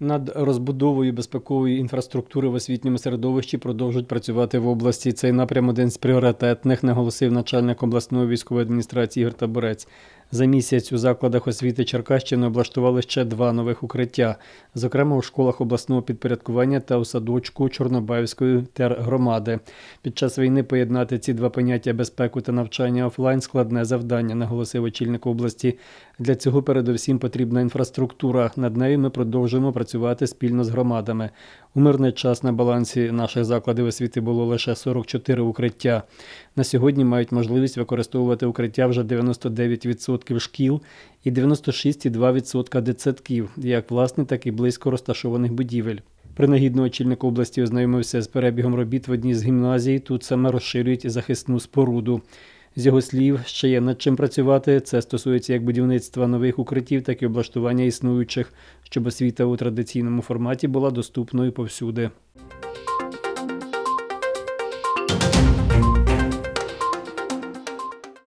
Над розбудовою безпекової інфраструктури в освітньому середовищі продовжують працювати в області. Цей напрям один з пріоритетних, наголосив начальник обласної військової адміністрації Ігор Таборець. За місяць у закладах освіти Черкащини облаштували ще два нових укриття, зокрема у школах обласного підпорядкування та у садочку Чорнобаївської тергромади. Під час війни поєднати ці два поняття безпеку та навчання офлайн складне завдання, наголосив очільник області. Для цього передусім потрібна інфраструктура. Над нею ми продовжуємо працювати спільно з громадами. У мирний час на балансі наших закладів освіти було лише 44 укриття. На сьогодні мають можливість використовувати укриття вже 99% шкіл і 96,2% дитсадків, як власне, так і близько розташованих будівель. Принагідно очільник області ознайомився з перебігом робіт в одній з гімназій. Тут саме розширюють захисну споруду. З його слів, ще є над чим працювати. Це стосується як будівництва нових укриттів, так і облаштування існуючих, щоб освіта у традиційному форматі була доступною повсюди.